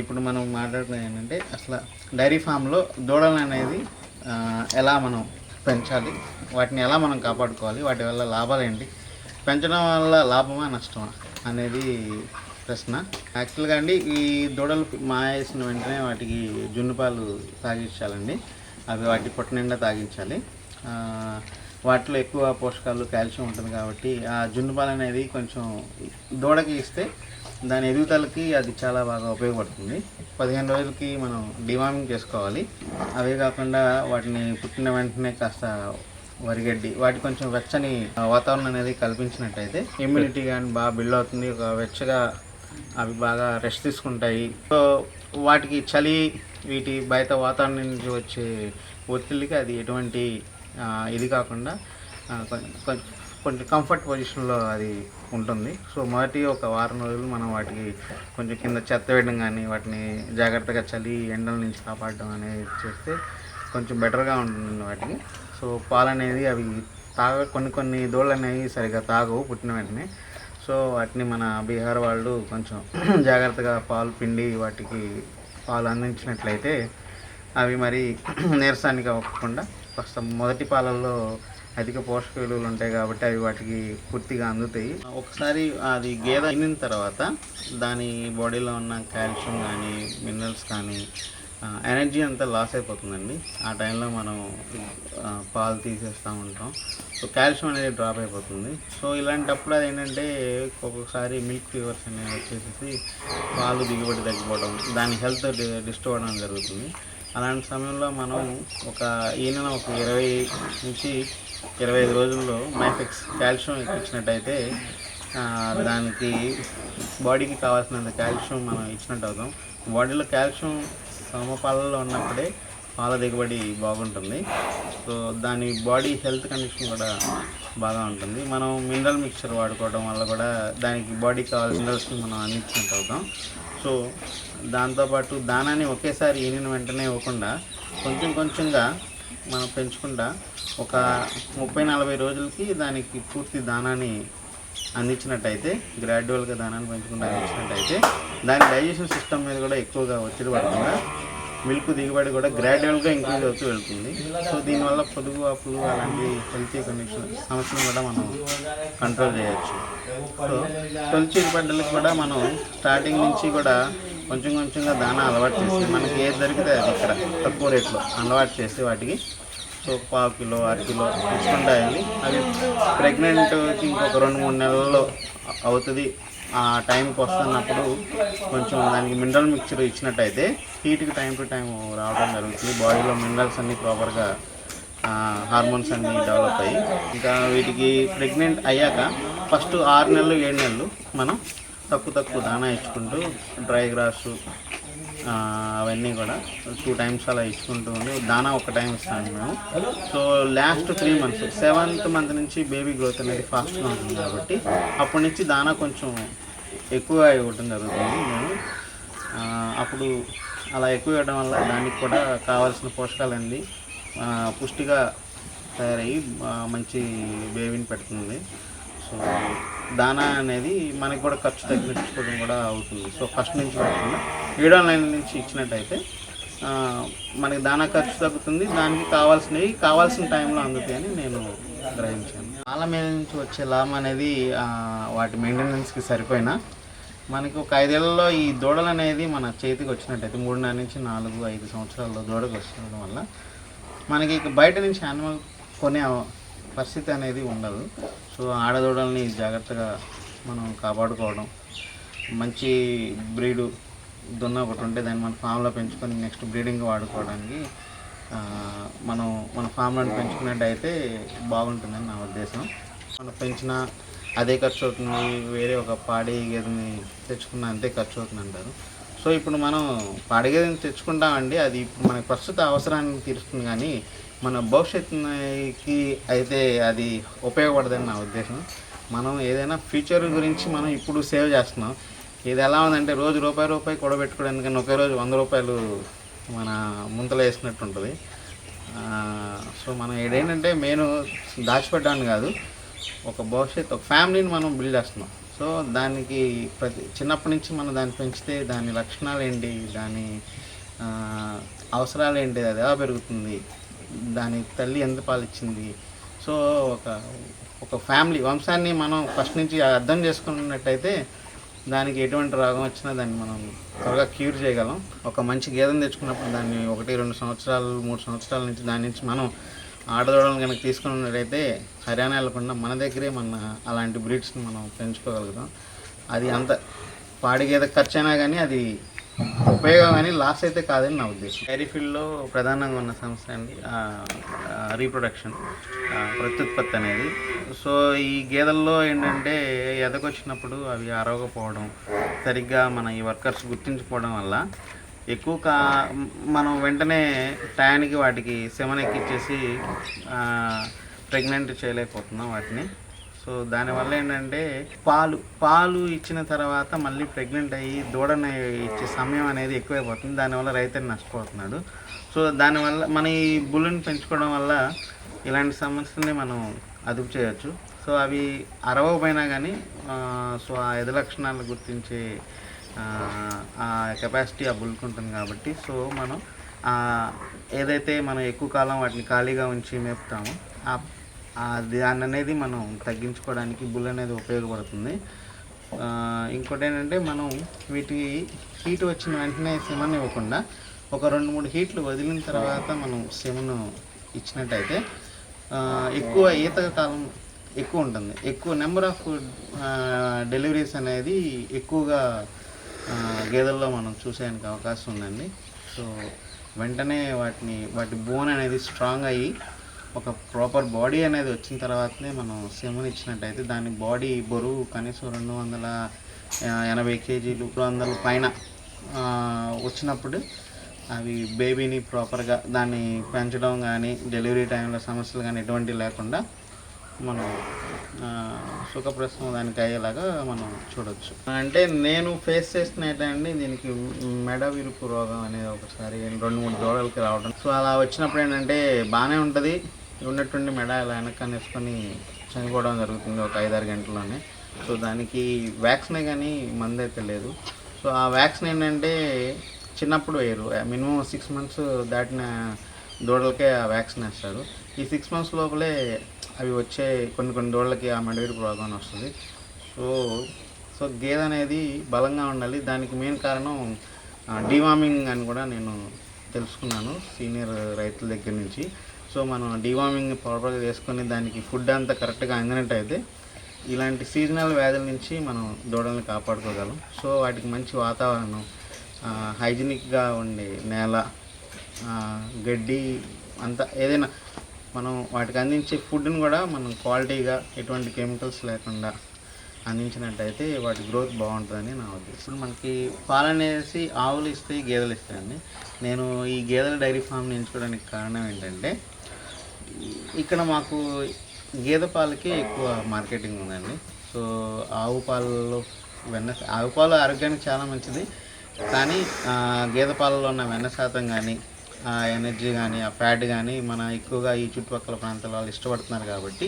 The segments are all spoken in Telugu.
ఇప్పుడు మనం మాట్లాడుతున్నది ఏంటంటే అసలు డైరీ ఫామ్లో దూడలు అనేది ఎలా మనం పెంచాలి వాటిని ఎలా మనం కాపాడుకోవాలి వాటి వల్ల లాభాలు ఏంటి పెంచడం వల్ల లాభమా నష్టమా అనేది ప్రశ్న. యాక్చువల్గా అండి ఈ దూడలు మాయేసిన వెంటనే వాటికి జున్ను పాలు తాగించాలండి. అవి వాటి పొట్ట నిండా తాగించాలి. వాటిలో ఎక్కువ పోషకాలు కాల్షియం ఉంటుంది కాబట్టి ఆ జున్ను పాలు అనేది కొంచెం దూడకి ఇస్తే దాని ఎదుగుదలకి అది చాలా బాగా ఉపయోగపడుతుంది. పదిహేను రోజులకి మనం డివార్మింగ్ చేసుకోవాలి. అవే కాకుండా వాటిని పుట్టిన వెంటనే కాస్త వరిగడ్డి వాటి కొంచెం వెచ్చని వాతావరణం అనేది కల్పించినట్టయితే ఇమ్యూనిటీ కానీ బాగా బిల్డ్ అవుతుంది. ఒక వెచ్చగా అవి బాగా రెస్ట్ తీసుకుంటాయి. సో వాటికి చలి వీటి బయట వాతావరణం నుంచి వచ్చే ఒత్తిడికి అది ఎటువంటి ఇది కాకుండా కొంచెం కంఫర్ట్ పొజిషన్లో అది ఉంటుంది. సో మొదటి ఒక వారం రోజులు మనం వాటికి కొంచెం కింద చెత్త వేయడం కానీ వాటిని జాగ్రత్తగా చలి ఎండల నుంచి కాపాడడం అనేది చేస్తే కొంచెం బెటర్గా ఉంటుంది వాటికి. సో పాలు అనేది అవి తాగ కొన్ని కొన్ని దూడలు అనేవి సరిగా తాగవు పుట్టిన వెంటనే. సో వాటిని మన బీహార్ వాళ్ళు కొంచెం జాగ్రత్తగా పాలు పిండి వాటికి పాలు అందించినట్లయితే అవి మరి నీరసానికి అవ్వకుండా ఫస్ట్ మొదటి పాలల్లో అధిక పోషక విలువలు ఉంటాయి కాబట్టి అవి వాటికి పూర్తిగా అందుతాయి. ఒకసారి అది గేదె అయిన తర్వాత దాని బాడీలో ఉన్న కాల్షియం కానీ మినరల్స్ కానీ ఎనర్జీ అంతా లాస్ అయిపోతుందండి. ఆ టైంలో మనం పాలు తీసేస్తూ ఉంటాం. సో కాల్షియం అనేది డ్రాప్ అయిపోతుంది. సో ఇలాంటప్పుడు అది ఏంటంటే ఒక్కొక్కసారి మిల్క్ ఫీవర్స్ అనేవి వచ్చేసి పాలు దిగుబడి తగ్గిపోవడం దాని హెల్త్ డిస్టర్బ్ అవ్వడం జరుగుతుంది. అలాంటి సమయంలో మనం ఒక ఈయన ఒక ఇరవై నుంచి ఇరవై ఐదు రోజుల్లో మైఫెక్స్ కాల్షియం ఎక్కించినట్టయితే దానికి బాడీకి కావాల్సినంత కాల్షియం మనం ఇచ్చినట్టు అవుతాం బాడీలో కాల్షియం సమపాలలో ఉన్నప్పుడే పాల దిగుబడి బాగుంటుంది. సో దాని బాడీ హెల్త్ కండిషన్ కూడా బాగా ఉంటుంది. మనం మినరల్ మిక్చర్ వాడుకోవడం వల్ల కూడా దానికి బాడీకి కావాల్సిన మినరల్స్ని మనం అందించినట్టు అవుతాం సో దాంతోపాటు దానాన్ని ఒకేసారి ఈనిన వెంటనే ఇవ్వకుండా కొంచెం కొంచెంగా మనం పెంచకుండా ఒక ముప్పై నలభై రోజులకి దానికి పూర్తి దానాన్ని అందించినట్టయితే గ్రాడ్యువల్గా దానాన్ని పెంచకుండా అందించినట్టయితే దాని డైజెషన్ సిస్టమ్ మీద కూడా ఎక్కువగా ఒత్తిడి పడకుండా మిల్క్ దిగుబడి కూడా గ్రాడ్యువల్గా ఇంక్రీజ్ అవుతూ వెళ్తుంది. సో దీనివల్ల పొదుగు అప్పులు అలాంటి హెల్తీ కండిషన్ సమస్యలు కూడా మనం కంట్రోల్ చేయొచ్చు. సో తొలిచి బిడ్డలకు కూడా మనం స్టార్టింగ్ నుంచి కూడా కొంచెం కొంచెంగా దానా అలవాటు చేసి మనకి ఏది దొరికితే అది ఇక్కడ తక్కువ రేట్లో అలవాటు చేసి వాటికి సో పావు కిలో అర కిలో ఇస్తుంటాయండి అవి ప్రెగ్నెంట్కి ఇంకొక రెండు మూడు నెలల్లో అవుతుంది. ఆ టైంకి వస్తున్నప్పుడు కొంచెం దానికి మినరల్ మిక్చర్ ఇచ్చినట్టయితే హీట్కి టైం టు టైం రావడం జరుగుతుంది. బాడీలో మినరల్స్ అన్నీ ప్రాపర్గా హార్మోన్స్ అన్నీ డెవలప్ అయ్యి ఇంకా వీటికి ప్రెగ్నెంట్ అయ్యాక ఫస్ట్ ఆరు నెలలు ఏడు నెలలు మనం తక్కువ తక్కువ దానా ఇచ్చుకుంటూ డ్రై గ్రాస్ అవన్నీ కూడా టూ టైమ్స్ అలా ఇచ్చుకుంటూ ఉండి దానా ఒక టైం ఇస్తాను మేము so last three months seventh month నుంచి బేబీ గ్రోత్ అనేది ఫాస్ట్గా ఉంటుంది కాబట్టి అప్పటి నుంచి దానా కొంచెం ఎక్కువ ఇవ్వడం జరుగుతుంది మేము అప్పుడు అలా ఎక్కువ ఇవ్వడం వల్ల దానికి కూడా కావాల్సిన పోషకాలన్నీ ఆ, పుష్టిగా తయారయ్యి మంచి బేబీని పెడుతుంది. సో దానా అనేది మనకి కూడా ఖర్చు తగ్గించుకోవడం కూడా అవుతుంది. సో ఫస్ట్ నుంచి కాకుండా ఏడో లైన్ నుంచి ఇచ్చినట్టయితే మనకి దానా ఖర్చు తగ్గుతుంది. దానికి కావాల్సినవి కావాల్సిన టైంలో అందుతాయని నేను గ్రహించాను. పాల మీద నుంచి వచ్చే లాభం అనేది వాటి మెయింటెనెన్స్కి సరిపోయినా మనకి ఒక ఐదేళ్ళలో ఈ దూడలు అనేది మన చేతికి వచ్చినట్టయితే మూడున్నర నుంచి నాలుగు ఐదు సంవత్సరాల్లో దూడకు వస్తుండడం వల్ల మనకి ఇక బయట నుంచి యానిమల్ కొనే పరిస్థితి అనేది ఉండదు. సో ఆడదూడల్ని జాగ్రత్తగా మనం కాపాడుకోవడం. మంచి బ్రీడు దున్న ఒకటి ఉంటే దాన్ని మన ఫామ్లో పెంచుకొని నెక్స్ట్ బ్రీడింగ్ వాడుకోవడానికి మనం మన ఫామ్లను పెంచుకున్నట్టయితే బాగుంటుందని నా ఉద్దేశం. మనం పెంచిన అదే ఖర్చు అవుతుంది వేరే ఒక పాడి గేదెని తెచ్చుకున్న అంతే ఖర్చు అవుతుంది అంటారు. సో ఇప్పుడు మనం పాడి గేదెని తెచ్చుకుంటామండి అది ఇప్పుడు మనకి ప్రస్తుత అవసరాన్ని తీరుస్తుంది కానీ మన భవిష్యత్తుకి అయితే అది ఉపయోగపడదని నా ఉద్దేశం. మనం ఏదైనా ఫ్యూచర్ గురించి మనం ఇప్పుడు సేవ్ చేస్తున్నాం. ఇది ఎలా ఉందంటే రోజు రూపాయి రూపాయి కూడబెట్టుకోవడానికి ఒకే రోజు వంద రూపాయలు మన ముంతలో వేసినట్టు ఉంటుంది. సో మనం ఏంటంటే మెయిన్ దాచిపెట్టడానికి కాదు ఒక భవిష్యత్తు ఒక ఫ్యామిలీని మనం బిల్డ్ చేస్తున్నాం. సో దానికి ప్రతి చిన్నప్పటి నుంచి మనం దాన్ని పెంచితే దాని లక్షణాలు ఏంటి దాని అవసరాలు ఏంటి అది ఎలా పెరుగుతుంది దాని తల్లి ఎంత పాలిచ్చింది? సో ఒక ఒక ఫ్యామిలీ వంశాన్ని మనం ఫస్ట్ నుంచి అర్థం చేసుకున్నట్టయితే దానికి ఎటువంటి రోగం వచ్చినా దాన్ని మనం త్వరగా క్యూర్ చేయగలం. ఒక మంచి గేదెను తెచ్చుకున్నప్పుడు దాన్ని ఒకటి రెండు సంవత్సరాలు మూడు సంవత్సరాల నుంచి దాని నుంచి మనం ఆడదోడలను కనుక తీసుకున్నట్టయితే హర్యానా వెళ్ళకుండా మన దగ్గరే మన అలాంటి బ్రీడ్స్ని మనం పెంచుకోగలుగుతాం. అది అంత పాడి గేదె ఖర్చు అయినా కానీ అది ఉపయోగం కానీ లాస్ అయితే కాదని నా ఉద్దేశం. డైరీ ఫీల్డ్లో ప్రధానంగా ఉన్న సమస్య అండి రీప్రొడక్షన్ ప్రత్యుత్పత్తి అనేది. సో ఈ గేదెల్లో ఏంటంటే ఎదకొచ్చినప్పుడు అవి అరవకపోవడం సరిగ్గా మన ఈ వర్కర్స్ గుర్తించుకోవడం వల్ల ఎక్కువ కా మనం వెంటనే టయానికి వాటికి సెమన్ ఎక్కిచ్చేసి ప్రెగ్నెంట్ చేయలేకపోతున్నాం వాటిని. సో దానివల్ల ఏంటంటే పాలు పాలు ఇచ్చిన తర్వాత మళ్ళీ ప్రెగ్నెంట్ అయ్యి దూడని ఇచ్చే సమయం అనేది ఎక్కువైపోతుంది. దానివల్ల రైతు నష్టపోతున్నాడు. సో దానివల్ల మన ఈ బుల్లుని పెంచుకోవడం వల్ల ఇలాంటి సమస్యల్ని మనం అదుపు చేయొచ్చు. సో అవి అరవకపోయినా కానీ సో ఆ ఎదు లక్షణాలు గుర్తించే ఆ, కెపాసిటీ ఆ బుల్కి ఉంటుంది కాబట్టి సో మనం ఏదైతే మనం ఎక్కువ కాలం వాటిని ఖాళీగా ఉంచి మేపుతామో ఆ దాన్ని అనేది మనం తగ్గించుకోవడానికి బుల్ అనేది ఉపయోగపడుతుంది. ఇంకోటి ఏంటంటే మనం వీటి హీట్ వచ్చిన వెంటనే సిమన్ ఇవ్వకుండా ఒక రెండు మూడు హీట్లు వదిలిన తర్వాత మనం సిమను ఇచ్చినట్టయితే ఎక్కువ ఈత కాలం ఎక్కువ ఉంటుంది. ఎక్కువ నెంబర్ ఆఫ్ డెలివరీస్ అనేది ఎక్కువగా గేదెల్లో మనం చూసేయడానికి అవకాశం ఉందండి. సో వెంటనే వాటిని వాటి బోన్ అనేది స్ట్రాంగ్ అయ్యి ఒక ప్రాపర్ బాడీ అనేది వచ్చిన తర్వాతనే మనం సిమ్ని ఇచ్చినట్టయితే దాని బాడీ బరువు కనీసం రెండు వందల ఎనభై కేజీలు రెండు వందల పైన వచ్చినప్పుడు అవి బేబీని ప్రాపర్గా దాన్ని పెంచడం కానీ డెలివరీ టైంలో సమస్యలు కానీ ఎటువంటి లేకుండా మనం సుఖప్రసవం దానికి అయ్యేలాగా మనం చూడొచ్చు. అంటే నేను ఫేస్ చేసిన దీనికి మెడ విరుపు రోగం అనేది ఒకసారి రెండు మూడు దూడలకి రావడం. సో అలా వచ్చినప్పుడు ఏంటంటే బాగానే ఉంటుంది. ఉన్నటువంటి మెడ ఇలా వెనక వేసుకొని చనిపోవడం జరుగుతుంది ఒక ఐదారు గంటల్లోనే. సో దానికి వ్యాక్సినే కానీ మందు అయితే లేదు. సో ఆ వ్యాక్సిన్ ఏంటంటే చిన్నప్పుడు వేయరు. మినిమం సిక్స్ మంత్స్ దాటిన దూడలకే ఆ వ్యాక్సిన్ వేస్తారు. ఈ సిక్స్ మంత్స్ లోపలే అవి వచ్చే కొన్ని కొన్ని దూడలకి ఆ మెడవీరు ప్రాబ్లం వస్తుంది. సో సో గేదె అనేది బలంగా ఉండాలి. దానికి మెయిన్ కారణం డివామింగ్ అని కూడా నేను తెలుసుకున్నాను సీనియర్ రైతుల దగ్గర నుంచి. సో మనం డివామింగ్ ప్రాపర్గా చేసుకొని దానికి ఫుడ్ అంతా కరెక్ట్గా అందినట్టయితే ఇలాంటి సీజనల్ వ్యాధుల నుంచి మనం దూడల్ని కాపాడుకోగలం. సో వాటికి మంచి వాతావరణం హైజీనిక్గా ఉండే నేల గడ్డి అంతా ఏదైనా మనం వాటికి అందించే ఫుడ్ని కూడా మనం క్వాలిటీగా ఎటువంటి కెమికల్స్ లేకుండా అందించినట్టయితే వాటి గ్రోత్ బాగుంటుందని నా ఉద్దేశం. మనకి పాలు అనేసి ఆవులు ఇస్తాయి గేదెలు ఇస్తాయండి. నేను ఈ గేదెల డైరీ ఫామ్ని ఎంచుకోవడానికి కారణం ఏంటంటే ఇక్కడ మాకు గేదె పాలకి ఎక్కువ మార్కెటింగ్ ఉందండి. సో ఆవు పాలలో వెన్న ఆవు పాలు ఆరోగ్యానికి చాలా మంచిది. కానీ గేదె పాలలో ఉన్న వెన్న శాతం కానీ ఆ ఎనర్జీ కానీ ఆ ఫ్యాట్ కానీ మన ఎక్కువగా ఈ చుట్టుపక్కల ప్రాంతాల వాళ్ళు ఇష్టపడుతున్నారు కాబట్టి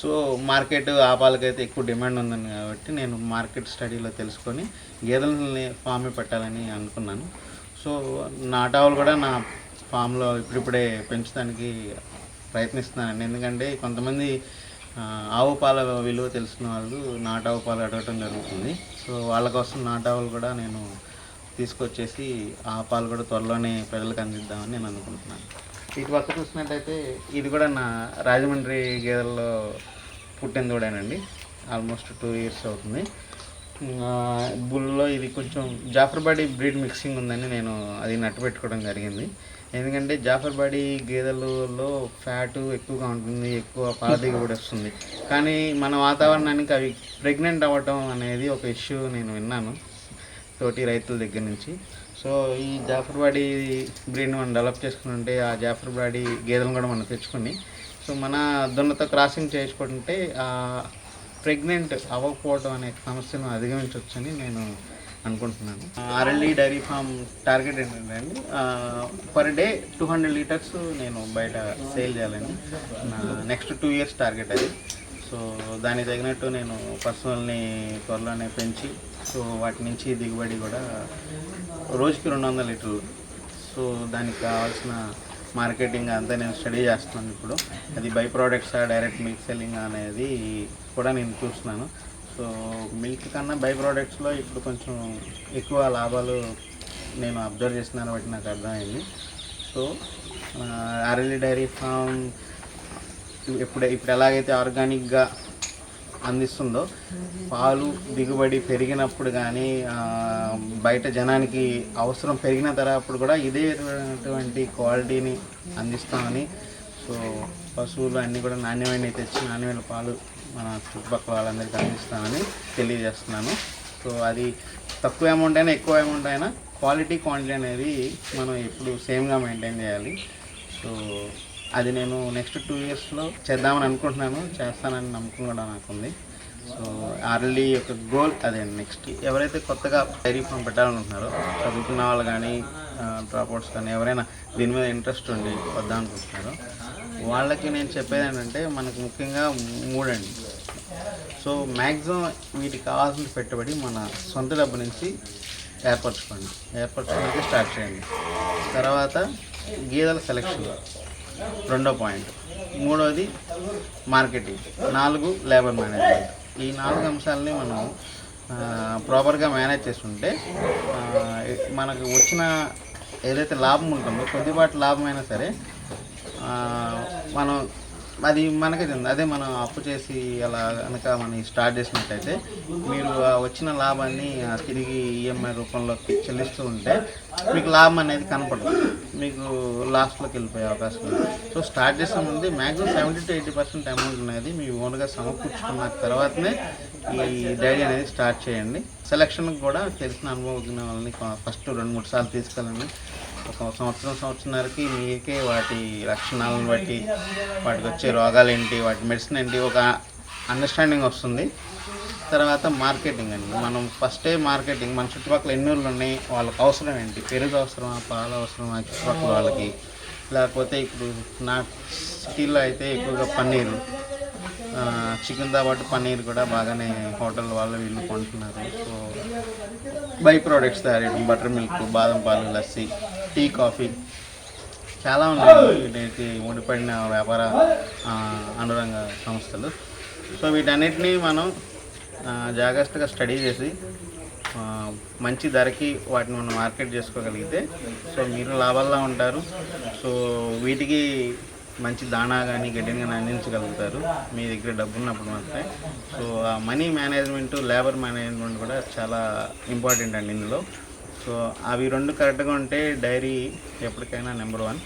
సో మార్కెట్ ఆ పాలకైతే ఎక్కువ డిమాండ్ ఉందని కాబట్టి నేను మార్కెట్ స్టడీలో తెలుసుకొని గేదెలని ఫామే పెట్టాలని అనుకున్నాను. సో నాటావులు కూడా నా ఫామ్లో ఇప్పుడిప్పుడే పెంచడానికి ప్రయత్నిస్తున్నానండి. ఎందుకంటే కొంతమంది ఆవు పాల విలువ తెలిసిన వాళ్ళు నాటావు పాలు అడగటం జరుగుతుంది. సో వాళ్ళ కోసం నాటావులు కూడా నేను తీసుకొచ్చేసి ఆ పాలు కూడా త్వరలోనే ప్రజలకు అందిద్దామని నేను అనుకుంటున్నాను. ఇటు పక్క చూసినట్టయితే ఇది కూడా నా రాజమండ్రి గేదెల్లో పుట్టిన దూడేనండి ఆల్మోస్ట్ టూ ఇయర్స్ అవుతుంది. బుల్లో ఇది కొంచెం జాఫర్బాడీ బ్రీడ్ మిక్సింగ్ ఉందని నేను అది నట్టు పెట్టుకోవడం జరిగింది. ఎందుకంటే జాఫర్బాడి గేదెలలో ఫ్యాట్ ఎక్కువగా ఉంటుంది ఎక్కువ పాల దిగుబడి వస్తుంది. కానీ మన వాతావరణానికి అవి ప్రెగ్నెంట్ అవ్వటం అనేది ఒక ఇష్యూ నేను విన్నాను తోటి రైతుల దగ్గర నుంచి. సో ఈ జాఫర్బాడి బ్రీడ్ని మనం డెవలప్ చేసుకుని ఉంటే ఆ జాఫర్బాడి గేదెలను కూడా మనం తెచ్చుకుని సో మన దున్నతో క్రాసింగ్ చేసుకుంటే ఆ ప్రెగ్నెంట్ అవ్వకపోవడం అనే సమస్యను అధిగమించవచ్చని నేను అనుకుంటున్నాను. ఆర్ఎల్ఈ డైరీ ఫామ్ టార్గెట్ ఏంటంటే అండి per day two hundred litres నేను బయట సేల్ చేయాలని నా నెక్స్ట్ టూ ఇయర్స్ టార్గెట్ అది. సో దానికి తగినట్టు నేను పర్సనల్ని త్వరలోనే పెంచి సో వాటి నుంచి దిగుబడి కూడా రోజుకి రెండు వందల లీటర్లు. సో దానికి కావాల్సిన మార్కెటింగ్ అంతా నేను స్టడీ చేస్తున్నాను ఇప్పుడు. అది by products direct milk selling అనేది కూడా నేను చూస్తున్నాను. సో మిల్క్ కన్నా బై ప్రోడక్ట్స్లో ఇప్పుడు కొంచెం ఎక్కువ లాభాలు నేను అబ్జర్వ్ చేస్తున్నాను బట్టి నాకు అర్థమైంది. సో అరలి డైరీ ఫామ్ ఇప్పుడు ఇప్పుడు ఎలాగైతే ఆర్గానిక్గా అందిస్తుందో పాలు దిగుబడి పెరిగినప్పుడు కానీ బయట జనానికి అవసరం పెరిగిన తర్వాత కూడా ఇదే అటువంటి క్వాలిటీని అందిస్తామని సో పశువులు అన్నీ కూడా నాణ్యమైన తెచ్చి నాణ్యమైన పాలు మన చుట్టుపక్కల వాళ్ళందరికీ అందిస్తామని తెలియజేస్తున్నాను. సో అది తక్కువ అమౌంట్ అయినా ఎక్కువ అమౌంట్ అయినా క్వాలిటీ క్వాంటిటీ అనేది మనం ఎప్పుడు సేమ్గా మెయింటైన్ చేయాలి. సో అది నేను నెక్స్ట్ టూ ఇయర్స్లో చేద్దామని అనుకుంటున్నాను. చేస్తానని నమ్మకం కూడా నాకుంది సో ఆర్లీ యొక్క గోల్ అదే నెక్స్ట్ ఎవరైతే కొత్తగా డైరీ ఫామ్ పెట్టాలనుకుంటున్నారో చదువుకున్న వాళ్ళు కానీ డ్రాప్అవుట్స్ కానీ ఎవరైనా దీని మీద ఇంట్రెస్ట్ ఉండి వద్దాం అనుకుంటున్నారో వాళ్ళకి నేను చెప్పేది ఏంటంటే మనకు ముఖ్యంగా మూడండి. సో మ్యాక్సిమం వీటికి కావాల్సిన పెట్టుబడి మన సొంత డబ్బు నుంచి ఏర్పరచుకోండి. ఏర్పరచుకోవడానికి స్టార్ట్ చేయండి. తర్వాత గేదెల సెలెక్షన్. రెండో పాయింట్. మూడోది మార్కెటింగ్. నాలుగు లేబర్ మేనేజ్మెంట్. ఈ నాలుగు అంశాలని మనం ప్రాపర్గా మేనేజ్ చేస్తుంటే మనకు వచ్చిన ఏదైతే లాభం ఉంటుందో కొద్దిపాటి లాభమైనా సరే మనం అది మనకే తెలియదు. అదే మనం అప్పు చేసి అలా కనుక మనం స్టార్ట్ చేసినట్టయితే మీరు వచ్చిన లాభాన్ని ఆ తిరిగి ఈఎంఐ రూపంలో చెల్లిస్తూ ఉంటే మీకు లాభం అనేది కనపడదు. మీకు లాస్ట్లోకి వెళ్ళిపోయే అవకాశం ఉంది సో స్టార్ట్ చేసే ముందు maximum seventy to eighty percent amount అనేది మీ ఓన్గా సమకూర్చుకున్న తర్వాతనే ఈ డైరీ అనేది స్టార్ట్ చేయండి. సెలక్షన్కి కూడా తెలిసిన అనుభవం వాళ్ళని ఫస్ట్ రెండు మూడు సార్లు తీసుకెళ్ళండి. ఒక సంవత్సరం సంవత్సరానికి మీకే వాటి లక్షణాలను బట్టి వాటికి వచ్చే రోగాలు ఏంటి వాటి మెడిసిన్ ఏంటి ఒక అండర్స్టాండింగ్ వస్తుంది. తర్వాత మార్కెటింగ్ అండి. మనం ఫస్టే మార్కెటింగ్ మన చుట్టుపక్కల ఎన్ని ఊళ్ళు ఉన్నాయి వాళ్ళకి అవసరం ఏంటి పెరుగు అవసరమా పాలు అవసరమా చుట్టుపక్కల వాళ్ళకి? లేకపోతే ఇప్పుడు నా సిటీలో అయితే ఎక్కువగా పన్నీరు. చికెన్తో పాటు పన్నీర్ కూడా బాగానే హోటల్ వాళ్ళు వీళ్ళు కొంటున్నారు. సో బై ప్రోడక్ట్స్ తయారు చేయడం బటర్ మిల్క్ బాదం పాలు లస్సీ టీ కాఫీ. చాలా ఉన్నాయి వీటికి ముడిపడిన వ్యాపార అనురంగ సంస్థలు. సో వీటన్నిటినీ మనం జాగ్రత్తగా స్టడీ చేసి మంచి ధరకి వాటిని మనం మార్కెట్ చేసుకోగలిగితే సో మీరు లాభాల్లో ఉంటారు. సో వీటికి మంచి దాణా కానీ గడ్డిని కానీ అందించగలుగుతారు. మీ దగ్గర డబ్బు ఉన్నప్పుడు మాత్రమే. సో ఆ మనీ మేనేజ్మెంట్ లేబర్ మేనేజ్మెంట్ కూడా చాలా ఇంపార్టెంట్ అండి ఇందులో. సో అవి రెండు కరెక్ట్గా ఉంటే డైరీ ఎప్పటికైనా నెంబర్ వన్.